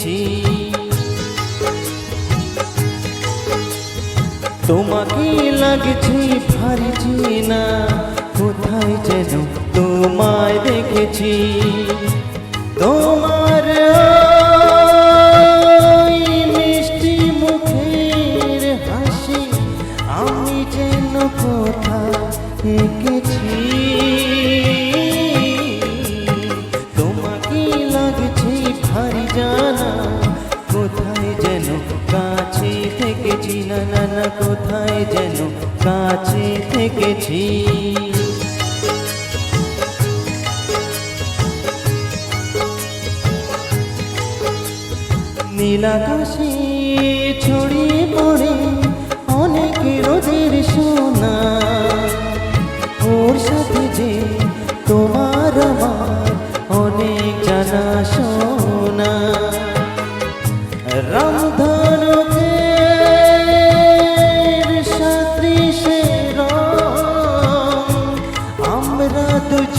পেয়েছি তোমাকে লাগছি ফারিছি না কোথায় যেন তোমায় দেখেছি। তোমার মিষ্টি মুখের হাসি, আমি যেন কোথায় দেখেছি দেখেছি নানা না কোথায় যেন কাছে থেকেছি। নীলাকাশে ছড়িয়ে পড়ে অনেক রোদের সোনা।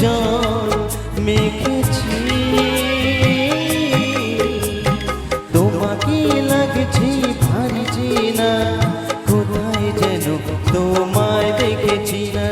জল মেখেছি। তোমাকে লাগছি ভাবছি না কোথায় যেন তোমায় দেখেছি না।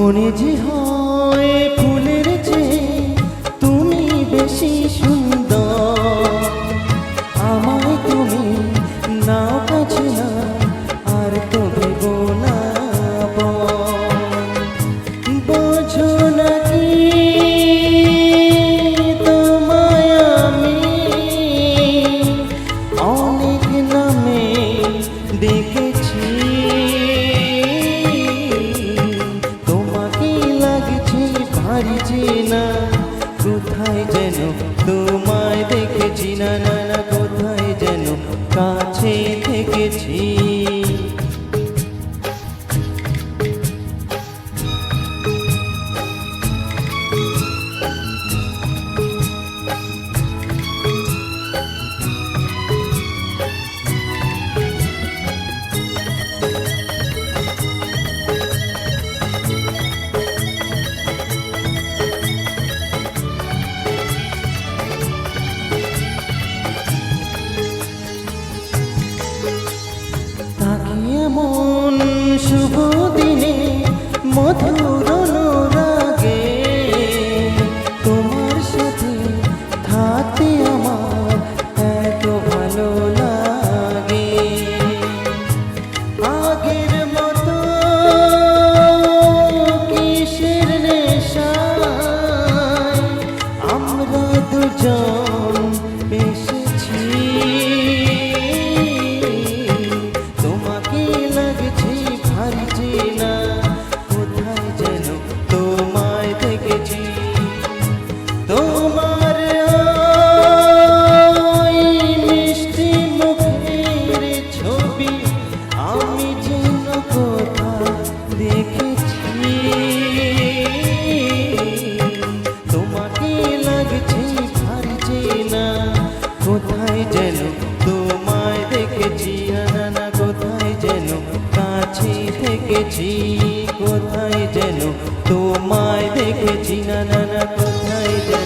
মনে যে হয়। শুভ দিনে মধু তোমায়